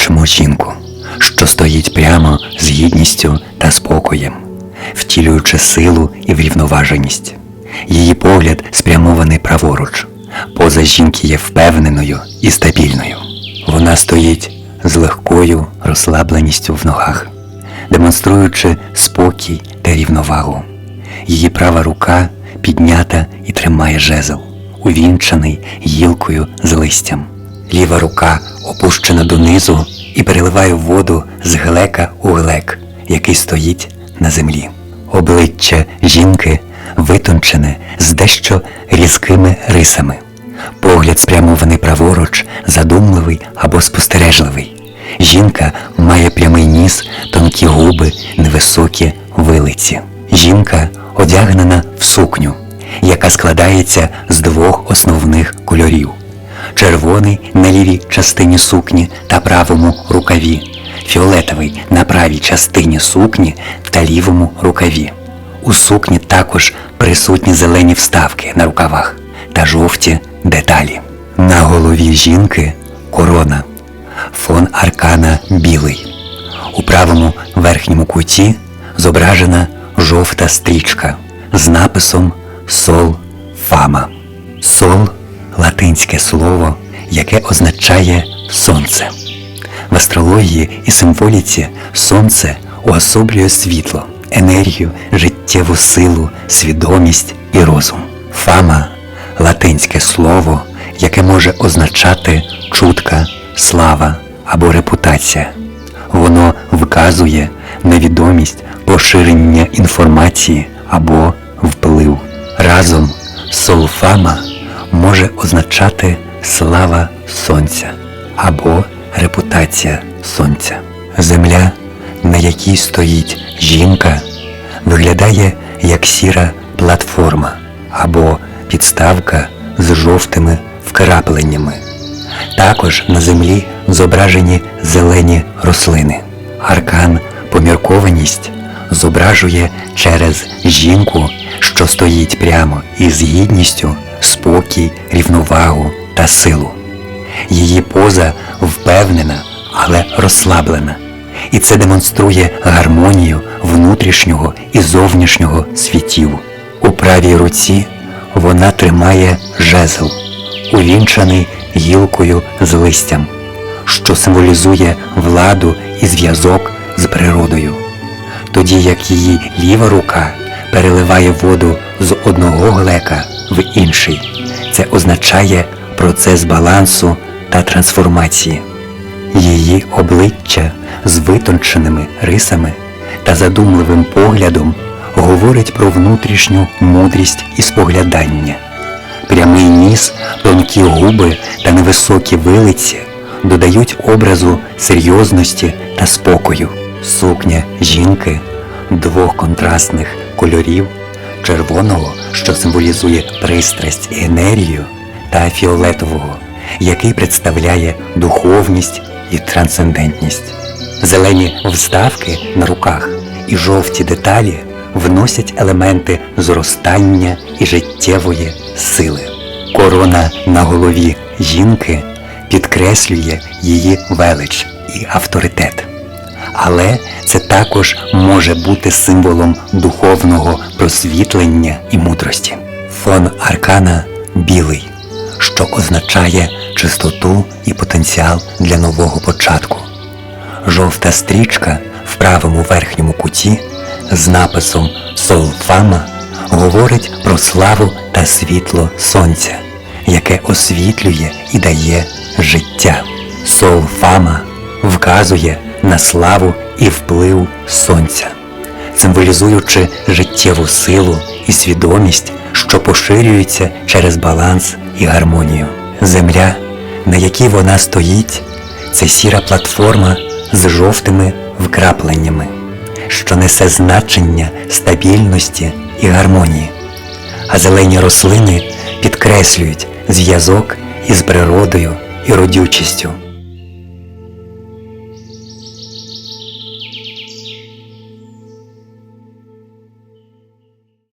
бачимо жінку, що стоїть прямо з гідністю та спокоєм, втілюючи силу і врівноваженість. Її погляд спрямований праворуч. Поза жінки є впевненою і стабільною. Вона стоїть з легкою розслабленістю в ногах, демонструючи спокій та рівновагу. Її права рука піднята і тримає жезл, увінчаний гілкою з листям. Ліва рука опущена донизу і переливає воду з глека у глек, який стоїть на землі. Обличчя жінки витончене з дещо різкими рисами. Погляд спрямований праворуч, задумливий або спостережливий. Жінка має прямий ніс, тонкі губи, невисокі вилиці. Жінка одягнена в сукню, яка складається з двох основних кольорів: червоний на лівій частині сукні та правому рукаві, фіолетовий на правій частині сукні та лівому рукаві. У сукні також присутні зелені вставки на рукавах та жовті деталі. На голові жінки корона, фон аркана білий. У правому верхньому куті зображена жовта стрічка з написом Сол Фама. Сол латинське слово, яке означає сонце. В астрології і символіці сонце уособлює світло, енергію, життєву силу, свідомість і розум. Фама латинське слово, яке може означати чутка, слава або репутація. Воно вказує на відомість, поширення інформації або вплив. Разом солфама може означати слава сонця або репутація сонця. Земля, на якій стоїть жінка, виглядає як сіра платформа або підставка з жовтими вкрапленнями. Також на землі зображені зелені рослини. Аркан поміркованість зображує через жінку, що стоїть прямо із гідністю, спокій, рівновагу та силу. Її поза впевнена, але розслаблена. І це демонструє гармонію внутрішнього і зовнішнього світів. У правій руці вона тримає жезл, увінчаний гілкою з листям, що символізує владу і зв'язок з природою. Тоді як її ліва рука переливає воду з одного глека в інший. Це означає процес балансу та трансформації. Її обличчя з витонченими рисами та задумливим поглядом говорить про внутрішню мудрість і споглядання. Прямий ніс, тонкі губи та невисокі вилиці додають образу серйозності та спокою. Сукня жінки двох контрастних кольорів червоного, що символізує пристрасть і енергію, та фіолетового, який представляє духовність і трансцендентність. Зелені вставки на руках і жовті деталі вносять елементи зростання і життєвої сили. Корона на голові жінки підкреслює її велич і авторитет. Але це також може бути символом духовного просвітлення і мудрості. Фон аркана білий, що означає чистоту і потенціал для нового початку. Жовта стрічка в правому верхньому куті з написом Солфама говорить про славу та світло сонця, яке освітлює і дає життя. Солфама вказує на славу і вплив сонця, символізуючи життєву силу і свідомість, що поширюється через баланс і гармонію. Земля, на якій вона стоїть, це сіра платформа з жовтими вкрапленнями, що несе значення стабільності і гармонії, а зелені рослини підкреслюють зв'язок із природою і родючістю.